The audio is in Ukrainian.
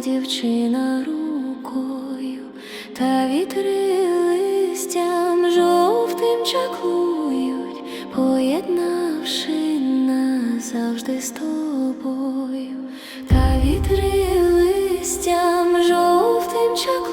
дівчина рукою та вітри листям жовтим чаклують, поєднавши нас завжди з тобою, та вітри листям жовтим чаклують.